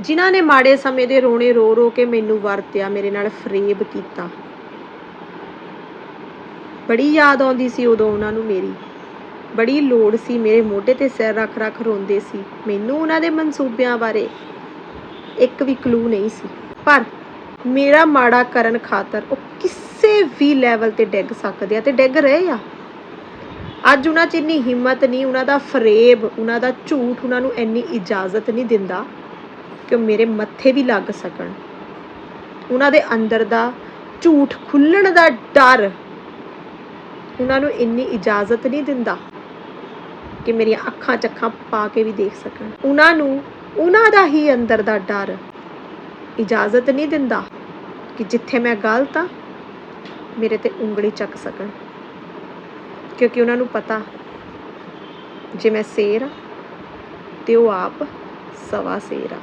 ਜਿਨ੍ਹਾਂ ਨੇ ਮਾੜੇ ਸਮੇਂ ਦੇ ਰੋਣੇ ਰੋ ਰੋ ਕੇ ਮੈਨੂੰ ਵਰਤਿਆ, ਮੇਰੇ ਨਾਲ ਫਰੇਬ ਕੀਤਾ। ਬੜੀ ਯਾਦ ਆਉਂਦੀ ਸੀ ਉਦੋਂ ਉਹਨਾਂ ਨੂੰ ਮੇਰੀ। ਬੜੀ ਲੋੜ ਸੀ, ਮੇਰੇ ਮੋਢੇ ਤੇ ਸਿਰ ਰੱਖ ਰੱਖ ਰੋਂਦੇ ਸੀ। ਮੈਨੂੰ ਉਹਨਾਂ ਦੇ ਮਨਸੂਬਿਆਂ ਬਾਰੇ ਇੱਕ ਵੀ ਕਲੂ ਨਹੀਂ ਸੀ। ਪਰ ਮੇਰਾ ਮਾੜਾ ਕਰਨ ਖਾਤਰ ਉਹ ਕਿਸੇ ਵੀ ਲੈਵਲ ਤੇ ਡਿੱਗ ਸਕਦੇ ਆ ਤੇ ਡਿੱਗ ਰਹੇ ਆ। ਅੱਜ ਉਹਨਾਂ 'ਚ ਇੰਨੀ ਹਿੰਮਤ ਨਹੀਂ, ਉਹਨਾਂ ਦਾ ਫਰੇਬ, ਉਹਨਾਂ ਦਾ ਝੂਠ ਉਹਨਾਂ ਨੂੰ ਇੰਨੀ ਇਜਾਜ਼ਤ ਨਹੀਂ ਦਿੰਦਾ। ਕਿ ਉਹ ਮੇਰੇ ਮੱਥੇ ਵੀ ਲੱਗ ਸਕਣ। ਉਹਨਾਂ ਦੇ ਅੰਦਰ ਦਾ ਝੂਠ ਖੁੱਲਣ ਦਾ ਡਰ ਉਹਨਾਂ ਨੂੰ ਇੰਨੀ ਇਜਾਜ਼ਤ ਨਹੀਂ ਦਿੰਦਾ ਕਿ ਮੇਰੀਆਂ ਅੱਖਾਂ ਚੱਖਾਂ ਪਾ ਕੇ ਵੀ ਦੇਖ ਸਕਣ। ਉਹਨਾਂ ਨੂੰ, ਉਹਨਾਂ ਦਾ ਹੀ ਅੰਦਰ ਦਾ ਡਰ ਇਜਾਜ਼ਤ ਨਹੀਂ ਦਿੰਦਾ ਕਿ ਜਿੱਥੇ ਮੈਂ ਗਲਤ ਆ ਮੇਰੇ ਤੇ ਉਂਗਲੀ ਚੱਕ ਸਕਣ। ਕਿਉਂਕਿ ਉਹਨਾਂ ਨੂੰ ਪਤਾ, ਜੇ ਮੈਂ ਸ਼ੇਰ ਆ ਤੇ ਉਹ ਆਪ ਸਵਾ ਸ਼ੇਰ ਆ।